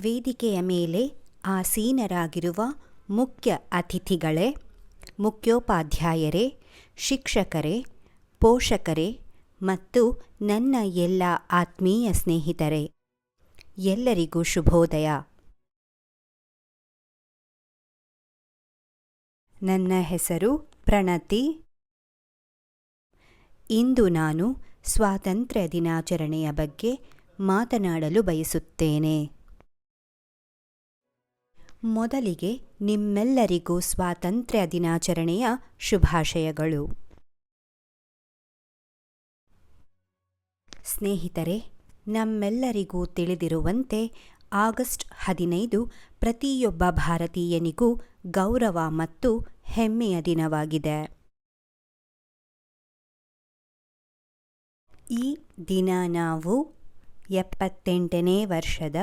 ವೇದಿಕೆಯ ಮೇಲೆ ಆಸೀನರಾಗಿರುವ ಮುಖ್ಯ ಅತಿಥಿಗಳೇ, ಮುಖ್ಯೋಪಾಧ್ಯಾಯರೇ, ಶಿಕ್ಷಕರೇ, ಪೋಷಕರೇ ಮತ್ತು ನನ್ನ ಎಲ್ಲ ಆತ್ಮೀಯ ಸ್ನೇಹಿತರೇ, ಎಲ್ಲರಿಗೂ ಶುಭೋದಯ. ನನ್ನ ಹೆಸರು ಪ್ರಣತಿ. ಇಂದು ನಾನು ಸ್ವಾತಂತ್ರ್ಯ ದಿನಾಚರಣೆಯ ಬಗ್ಗೆ ಮಾತನಾಡಲು ಬಯಸುತ್ತೇನೆ. ಮೊದಲಿಗೆ ನಿಮ್ಮೆಲ್ಲರಿಗೂ ಸ್ವಾತಂತ್ರ್ಯ ದಿನಾಚರಣೆಯ ಶುಭಾಶಯಗಳು. ಸ್ನೇಹಿತರೆ, ನಮ್ಮೆಲ್ಲರಿಗೂ ತಿಳಿದಿರುವಂತೆ ಆಗಸ್ಟ್ ಹದಿನೈದು ಪ್ರತಿಯೊಬ್ಬ ಭಾರತೀಯನಿಗೂ ಗೌರವ ಮತ್ತು ಹೆಮ್ಮೆಯ ದಿನವಾಗಿದೆ. ಈ ದಿನ ನಾವು ಎಪ್ಪತ್ತೆಂಟನೇ ವರ್ಷದ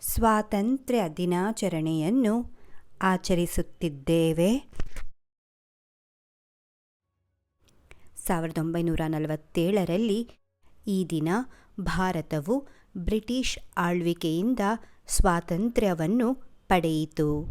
ಸ್ವಾತಂತ್ರ್ಯ ದಿನಾಚರಣೆಯನ್ನು ಆಚರಿಸುತ್ತಿದ್ದೇವೆ. ಸಾವಿರದ ಒಂಬೈನೂರ ನಲವತ್ತೇಳರಲ್ಲಿ ಈ ದಿನ ಭಾರತವು ಬ್ರಿಟಿಷ್ ಆಳ್ವಿಕೆಯಿಂದ ಸ್ವಾತಂತ್ರ್ಯವನ್ನು ಪಡೆಯಿತು.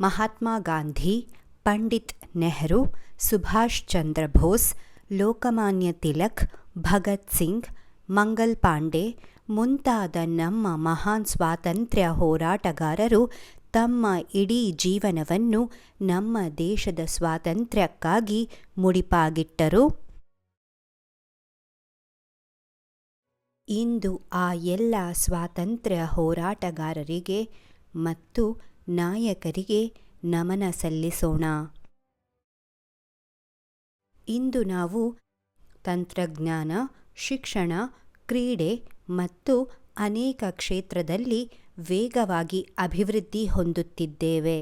ಮಹಾತ್ಮ ಗಾಂಧಿ, ಪಂಡಿತ್ ನೆಹರು, ಸುಭಾಷ್ ಚಂದ್ರ ಬೋಸ್, ಲೋಕಮಾನ್ಯ ತಿಲಕ್, ಭಗತ್ ಸಿಂಗ್ ಮಂಗಲ್ ಪಾಂಡೆ, ಮುಂತಾದ ನಮ್ಮ ಮಹಾನ್ ಸ್ವಾತಂತ್ರ್ಯ ಹೋರಾಟಗಾರರು ತಮ್ಮ ಇಡೀ ಜೀವನವನ್ನು ನಮ್ಮ ದೇಶದ ಸ್ವಾತಂತ್ರ್ಯಕ್ಕಾಗಿ ಮುಡಿಪಾಗಿಟ್ಟರು. ಇಂದು ಆ ಎಲ್ಲ ಸ್ವಾತಂತ್ರ್ಯ ಹೋರಾಟಗಾರರಿಗೆ ಮತ್ತು ನಾಯಕರಿಗೆ ನಮನ ಸಲ್ಲಿಸೋಣ. ಇಂದು ನಾವು ತಂತ್ರಜ್ಞಾನ ಶಿಕ್ಷಣ, ಕ್ರೀಡೆ ಮತ್ತು ಅನೇಕ ಕ್ಷೇತ್ರದಲ್ಲಿ ವೇಗವಾಗಿ ಅಭಿವೃದ್ಧಿ ಹೊಂದುತ್ತಿದ್ದೇವೆ.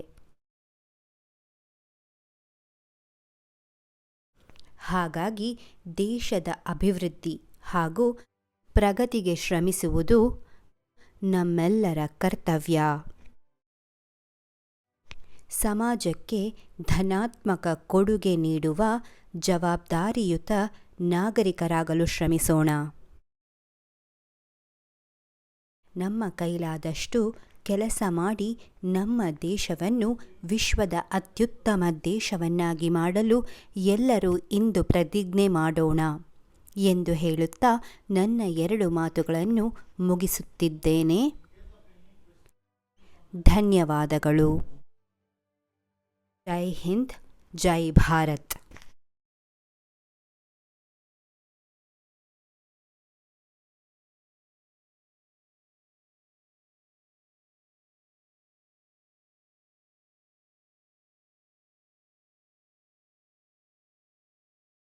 ಹಾಗಾಗಿ ದೇಶದ ಅಭಿವೃದ್ಧಿ ಹಾಗೂ ಪ್ರಗತಿಗೆ ಶ್ರಮಿಸುವುದು ನಮ್ಮೆಲ್ಲರ ಕರ್ತವ್ಯ. ಸಮಾಜಕ್ಕೆ ಧನಾತ್ಮಕ ಕೊಡುಗೆ ನೀಡುವ ಜವಾಬ್ದಾರಿಯುತ ನಾಗರಿಕರಾಗಲು ಶ್ರಮಿಸೋಣ. ನಮ್ಮ ಕೈಲಾದಷ್ಟು ಕೆಲಸ ಮಾಡಿ ನಮ್ಮ ದೇಶವನ್ನು ವಿಶ್ವದ ಅತ್ಯುತ್ತಮ ದೇಶವನ್ನಾಗಿ ಮಾಡಲು ಎಲ್ಲರೂ ಇಂದು ಪ್ರತಿಜ್ಞೆ ಮಾಡೋಣ ಎಂದು ಹೇಳುತ್ತಾ ನನ್ನ ಎರಡು ಮಾತುಗಳನ್ನು ಮುಗಿಸುತ್ತಿದ್ದೇನೆ. ಧನ್ಯವಾದಗಳು. जय हिंद जय भारत।